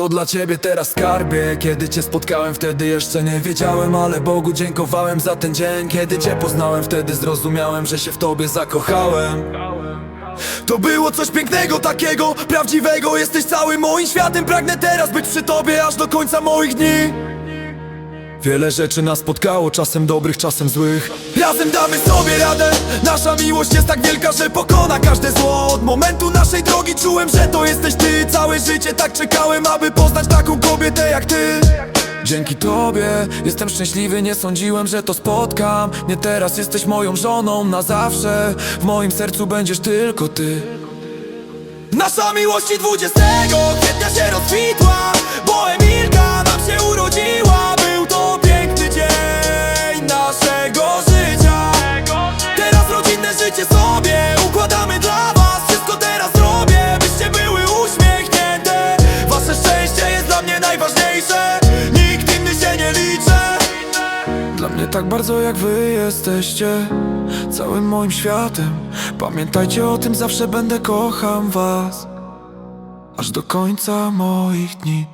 To dla ciebie teraz skarbie. Kiedy cię spotkałem wtedy jeszcze nie wiedziałem Ale Bogu dziękowałem za ten dzień. Kiedy cię poznałem wtedy zrozumiałem, że się w tobie zakochałem. To było coś pięknego, takiego prawdziwego. Jesteś całym moim światem Pragnę teraz być przy tobie aż do końca moich dni. Wiele rzeczy nas spotkało, czasem dobrych, czasem złych. Razem damy sobie radę Nasza miłość jest tak wielka, że pokona każde zło. Od momentu naszej drogi czułem, że to jesteś ty. Całe życie tak czekałem, aby poznać taką kobietę jak ty. Dzięki tobie jestem szczęśliwy, nie sądziłem, że to spotkam. Nie teraz jesteś moją żoną na zawsze. W moim sercu będziesz tylko ty. Nasza miłość i 20 kwietnia się rozkwitła tak bardzo jak wy jesteście Całym moim światem. Pamiętajcie o tym, zawsze będę kocham was. Aż do końca moich dni